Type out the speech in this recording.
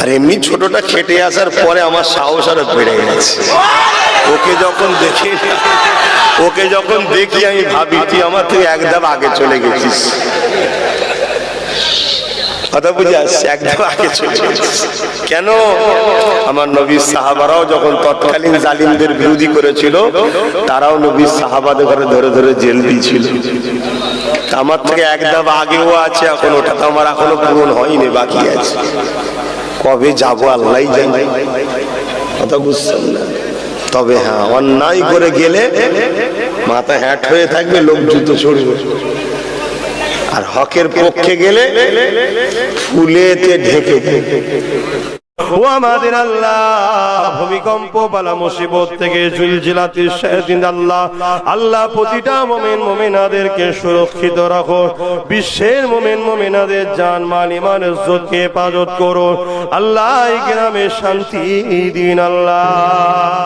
আর এমনি ছোটটা খেটে আসার পরে আমার সাহস আরও বেড়ে গেছে। ওকে যখন দেখি, ওকে যখন দেখি, আমি ভাবি, তুই আমার তুই এক ধাপ আগে চলে গেছিস। কথা বুঝে আসছে একদম আগে চলে গেছিস। কেন? আমার নবীর সাহাবারাও যখন তৎকালীন জালিমদের বিরোধী করেছিল, তারাও নবীর সাহাবাদের ঘরে ধরে ধরে জেল দিয়েছিল। আমার থেকে এক ধাপ আগেও আছে, এখন ওটা তো আমার এখনও পূরণ হয়নি, বাকি আছে। কবে যাব আল্লাহ জানে। কথা বুঝছেন না? তবে হ্যাঁ অন্যায় করে গেলে মাথা হ্যাট হয়ে থাকবে, লোক জুতো ছড়বে আর হকের পক্ষে গেলে ফুলেতে ঢেকে। ও আমাদের আল্লাহ ভূমিকম্প বালা মুসিবত থেকে জুলজিলাতির শাহদিন আল্লাহ আল্লাহ প্রতিটা মোমেন মোমেনাদেরকে সুরক্ষিত রাখো। বিশ্বের মোমেন মোমেনাদের জান, মাল ইমান ইজ্জতকে হেফাজত করো। আল্লাহ গ্রামে শান্তি দিন আল্লাহ।